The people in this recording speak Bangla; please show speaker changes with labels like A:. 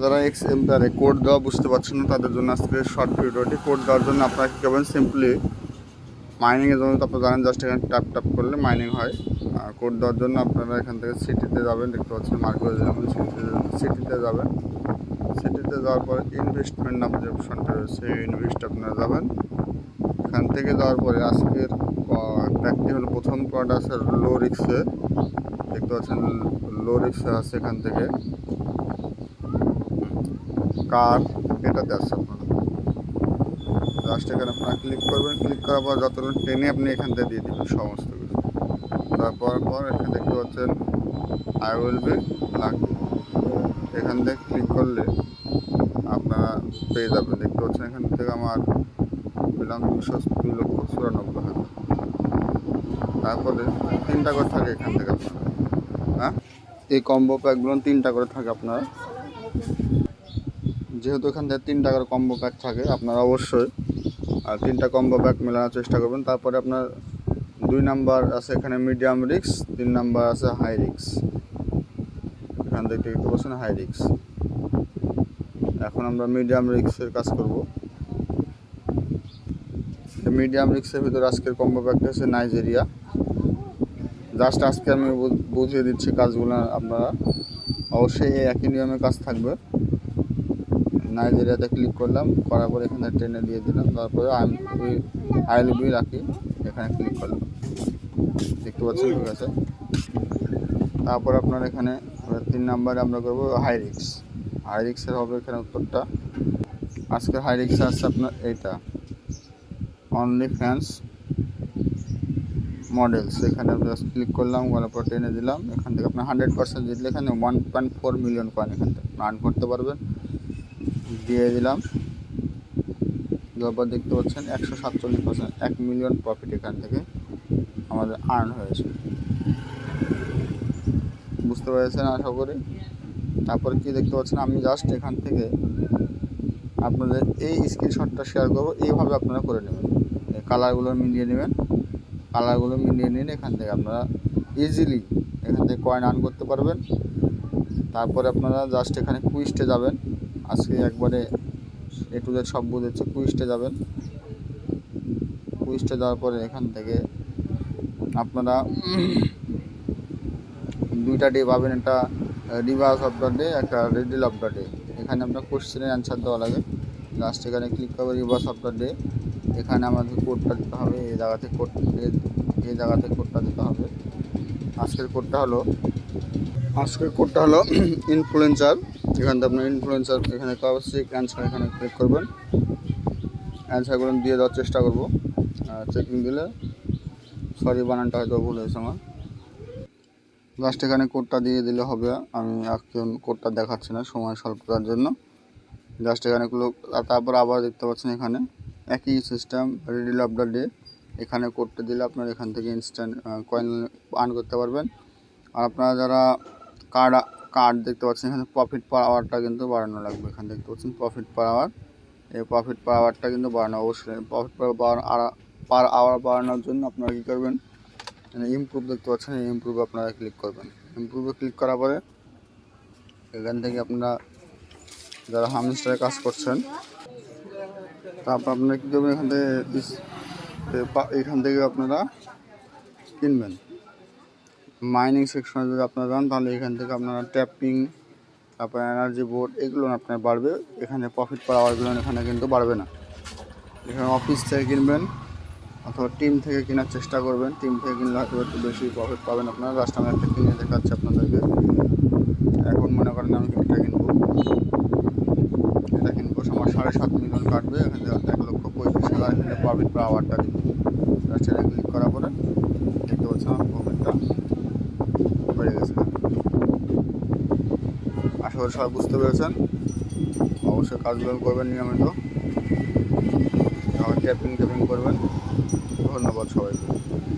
A: যারা এক্স এম্পায়ারে কোড দেওয়া বুঝতে পারছেন না, তাদের জন্য আজকে শর্ট ভিডিওটি কোড দেওয়ার জন্য আপনারা কী করবেন? সিম্পলি মাইনিংয়ের জন্য তো আপনারা জানেন জাস্ট এখানে ট্যাপ ট্যাপ করলে মাইনিং হয়। কোড দেওয়ার জন্য আপনারা এখান থেকে সিটিতে যাবেন, দেখতে পাচ্ছেন মার্কেটে দিলাম সিটিতে সিটিতে যাবেন। সিটিতে যাওয়ার পরে ইনভেস্টমেন্ট নামে যে অপশনটা রয়েছে ইনভেস্ট আপনারা যাবেন। এখান থেকে যাওয়ার পরে আজকের প্যাকটি হলো, প্রথম প্রোডাক্ট আছে লো রিক্সে দেখতে পাচ্ছেন লো রিক্সে আছে এখান থেকে। কার এটাতে আছে আপনারা। জাস্ট এখানে আপনারা ক্লিক করবেন ক্লিক করার পর যতগুলো টেনে আপনি এখান থেকে দিয়ে দেবেন সমস্ত কিছু। তারপর, পর এখানে দেখতে পাচ্ছেন আই উইল বি লাকি এখান থেকে ক্লিক করলে আপনারা পেয়ে যাবেন। দেখতে পাচ্ছেন এখান থেকে আমার পেলাম দুশো দুই লক্ষ চুরানব্বই হাজার। তারপরে তিনটা করে থাকে এখান থেকে আপনারা। হ্যাঁ? এই কম্বো প্যাকগুলো তিনটা করে থাকে আপনারা। যেহেতু এখান থেকে তিন টাকার কম্বো প্যাক থাকে, আপনারা অবশ্যই, আর তিনটা কম্বো প্যাক মেলানোর চেষ্টা করবেন। তারপরে আপনার দুই নাম্বার আছে এখানে মিডিয়াম রিক্স তিন নাম্বার আছে হাই রিক্স এখান থেকে দেখতে পাচ্ছেন হাই রিক্স এখন আমরা মিডিয়াম রিক্সের কাজ করব। মিডিয়াম রিক্সের ভিতরে আজকের কম্বো প্যাকটা হচ্ছে নাইজেরিয়া জাস্ট আজকে আমি বুঝিয়ে দিচ্ছি কাজগুলো আপনারা। অবশ্যই একই নিয়মে কাজ থাকবে। নাইজেরিয়াতে ক্লিক করলাম, করার পরে এখানে ট্রেনে দিয়ে দিলাম, তারপরে আই আইল বি রাখি, এখানে ক্লিক করলাম। দেখতে পাচ্ছেন ঠিক আছে? তারপর আপনার এখানে তিন নাম্বারে আমরা করব হাই রিক্স হাই রিক্সের হবে এখানে উত্তরটা। আজকে হাই রিক্সে আসছে আপনার এইটা। অনলি ফ্যান্স মডেলস এখানে জাস্ট ক্লিক করলাম, করার পর টেনে দিলাম। এখান থেকে আপনার হান্ড্রেড পার্সেন্ট জিতলে এখানে one point four million coin এখান থেকে। আর্ন করতে পারবেন। দিয়ে দিলাম। তারপর দেখতে পাচ্ছেন একশো সাতচল্লিশ পার্সেন্ট এক মিলিয়ন প্রফিট এখান থেকে আমাদের আর্ন হয়েছে। বুঝতে পেরেছেন আশা করি? তারপরে কি দেখতে পাচ্ছেন? আমি জাস্ট এখান থেকে আপনাদের এই স্ক্রিনশটটা শেয়ার করব। এইভাবে আপনারা করে নেবেন। কালারগুলো মিলিয়ে নেবেন। কালারগুলো মিলিয়ে নিন এখান থেকে আপনারা ইজিলি এখান থেকে কয়েন আর্ন করতে পারবেন। তারপরে আপনারা জাস্ট এখানে কুইস্টে যাবেন। আজকে একবারে এ টু জেড সব বুঝেছে কুইস্টে যাবেন। কুইস্টে যাওয়ার পরে এখান থেকে আপনারা দুইটা ডে পাবেন একটা রিভার্স অফ দ্য ডে একটা রেডিল অফ দ্য ডে এখানে আপনার কোশ্চেনের অ্যান্সার দেওয়া লাগে। লাস্ট এখানে ক্লিক করবে রিভার্স অফ দ্য ডে এখানে আমাদের কোডটা দিতে হবে, এই জায়গাতে কোড এই জায়গাতে কোডটা দিতে হবে। আজকের কোডটা হলো, আজকের কোডটা হলো ইনফ্লুয়েন্সার এখান থেকে আপনার ইনফ্লুয়েন্সার এখানে অবশ্যই অ্যান্সার এখানে ক্লিক করবেন। অ্যান্সারগুলো দিয়ে দেওয়ার চেষ্টা করব। আর চেকিং দিলে সরি বানানটা হয়তো ভুল হয়েছে আমার। লাস্ট এখানে কোডটা দিয়ে দিলে হবে। আমি এখন কোডটা দেখাচ্ছি না, সময় স্বল্পতার জন্য। জাস্ট এখানে তারপর আবার দেখতে পাচ্ছেন এখানে একই system riddle of the day এখানে কোডটা দিলে আপনার এখান থেকে ইনস্ট্যান্ট কয়েন আর্ন করতে পারবেন। আর আপনারা যারা কার্ড কার্ড দেখতে পাচ্ছেন, এখানে প্রফিট পার আওয়ারটা কিন্তু বাড়ানো লাগবে এখানে দেখতে পাচ্ছেন প্রফিট পার আওয়ার এই প্রফিট পার আওয়ারটা কিন্তু বাড়ানো, অবশ্যই প্রফিট পার পার আওয়ার বাড়ানোর জন্য আপনারা কী করবেন ইমপ্রুভ দেখতে পাচ্ছেন, এই ইমপ্রুভ আপনারা ক্লিক করবেন। ইমপ্রুভে ক্লিক করার পরে এখান থেকে আপনারা যারা হামস্টারে কাজ করছেন, তারপর আপনারা কী করবেন, এখান থেকে এখান থেকে আপনারা কিনবেন। মাইনিং সেকশনে যদি আপনারা যান, তাহলে এখান থেকে আপনারা ট্যাপিং তারপর এনার্জি বোর্ড এগুলো আপনার বাড়বে। এখানে প্রফিট পার আওয়ারগুলো এখানে কিন্তু বাড়বে না। এখানে অফিস থেকে কিনবেন অথবা টিম থেকে কেনার চেষ্টা করবেন। টিম থেকে কিনলে হয়তো একটু বেশি প্রফিট পাবেন আপনারা। লাস্ট আমি একটা কিনে দেখাচ্ছি আপনাদেরকে। এখন মনে করেন আমি এটা কিনবো। এটা কিনবো আমার সাড়ে সাত মিলিয়ন কাটবে। এখান এক লক্ষ পঁয়ত্রিশ হাজার এখানে প্রফিট পার আওয়ারটা দিবে জাস্ট এটা ক্লিক করার পরে দেখতে পাচ্ছেন আমার প্রফিটটা বেড়ে গেছে আশা করি সবাই বুঝতে পেরেছেন। অবশ্যই কাজগুলো করবেন নিয়মিত। ট্যাপিং ট্যাপিং করবেন। ধন্যবাদ সবাইকে।